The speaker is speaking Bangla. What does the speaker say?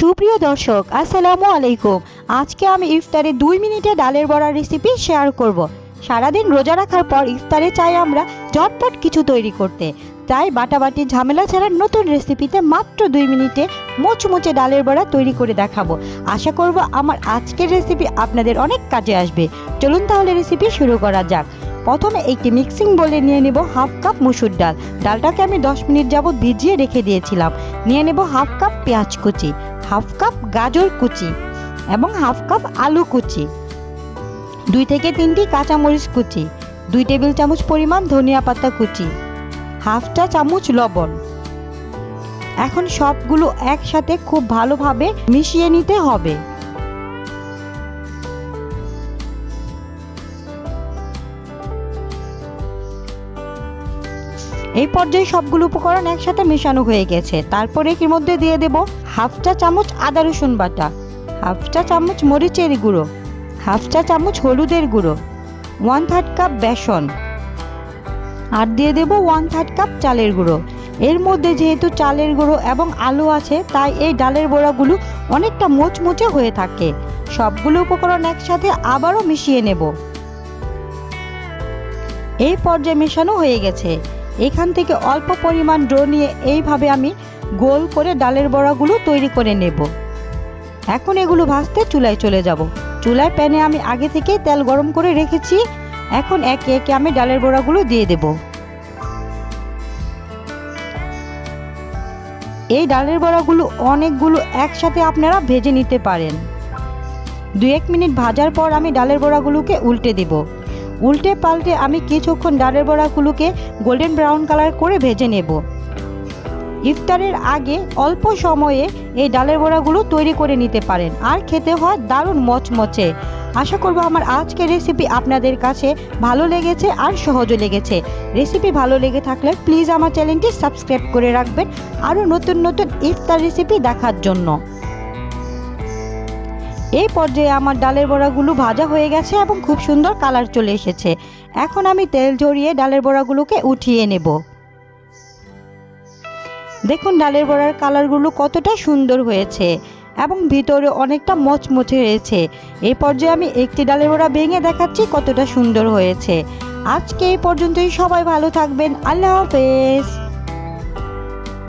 সুপ্রিয় দর্শক, আসসালামু আলাইকুম। আজকে আমি ইফতারে দুই মিনিটে ডালের বড়ার রেসিপি শেয়ার করব। সারাদিন রোজা রাখার পর ইফতারে চাই আমরা ঝটপট কিছু তৈরি করতে। তাই বাটাবাটি ঝামেলা ছাড়া নতুন রেসিপিতে মাত্র দুই মিনিটে মোচমোচে ডালের বড়া তৈরি করে দেখাবো। আশা করব আমার আজকের রেসিপি আপনাদের অনেক কাজে আসবে। চলুন তাহলে রেসিপি শুরু করা যাক। প্রথমে একটি মিক্সিং বলে নিয়ে নেব হাফ কাপ মুসুর ডাল। ডালটাকে আমি দশ মিনিট যাবত ভিজিয়ে রেখে দিয়েছিলাম। নিয়ে নেব হাফ কাপ পেঁয়াজ কুচি, হাফ কাপ গাজর কুচি এবং হাফ কাপ আলু কুচি, দুই থেকে তিনটি কাঁচামরিচ কুচি, দুই টেবিল চামচ পরিমাণ ধনিয়া পাতা কুচি, হাফ চা চামচ লবণ। এখন সবগুলো একসাথে খুব ভালোভাবে মিশিয়ে নিতে হবে। এই পর্যায়ে সবগুলো উপকরণ একসাথে মেশানো হয়ে গেছে। তারপরে এর মধ্যে দিয়ে দেব হাফ চা চামচ আদা রসুন বাটা হাফ চা চামচ মরিচের গুঁড়ো হাফ চা চামচ হলুদের গুঁড়ো ওয়ান থার্ড কাপ বেসন আর দিয়ে দেব ওয়ান থার্ড কাপ চালের গুঁড়ো। এর মধ্যে যেহেতু চালের গুঁড়ো এবং আলু আছে, তাই এই ডালের বড়াগুলো অনেকটা মোচমোচে হয়ে থাকে। সবগুলো উপকরণ একসাথে আবারও মিশিয়ে নেব। এই পর্যায়ে মেশানো হয়ে গেছে। এখান থেকে অল্প পরিমাণ ডো নিয়ে এইভাবে আমি গোল করে ডালের বড়াগুলো তৈরি করে নেব। এখন এগুলো ভাজতে চুলায় চলে যাব। চুলায় প্যানে আমি আগে থেকে তেল গরম করে রেখেছি। এখন একে একে আমি ডালের বড়াগুলো দিয়ে দেব। এই ডালের বড়াগুলো অনেকগুলো একসাথে আপনারা ভেজে নিতে পারেন। দু এক মিনিট ভাজার পর আমি ডালের বড়াগুলোকে উল্টে দেব। উল্টে পাল্টে আমি কিছুক্ষণ ডালের বড়াগুলোকে গোল্ডেন ব্রাউন কালার করে ভেজে নেব। ইফতারের আগে অল্প সময়ে এই ডালের বড়াগুলো তৈরি করে নিতে পারেন, আর খেতে হয় দারুণ মচমচে। আশা করব আমার আজকের রেসিপি আপনাদের কাছে ভালো লেগেছে আর সহজও লেগেছে। রেসিপি ভালো লেগে থাকলে প্লিজ আমার চ্যানেলটি সাবস্ক্রাইব করে রাখবেন, আরও নতুন নতুন ইফতার রেসিপি দেখার জন্য। এই পর্যায়ে আমার ডালের বড়াগুলো ভাজা হয়ে গেছে এবং খুব সুন্দর কালার চলে এসেছে। এখন আমি তেল ঝরিয়ে ডালের বড়াগুলোকে উঠিয়ে নেব। দেখুন, ডালের বড়ার কালারগুলো কতটা সুন্দর হয়েছে এবং ভিতরে অনেকটা মচমচে হয়েছে। এই পর্যায়ে আমি একটি ডালের বড়া ভেঙে দেখাচ্ছি কতটা সুন্দর হয়েছে। আজকে এই পর্যন্তই সবাই ভালো থাকবেন। আল্লাহ হাফেজ।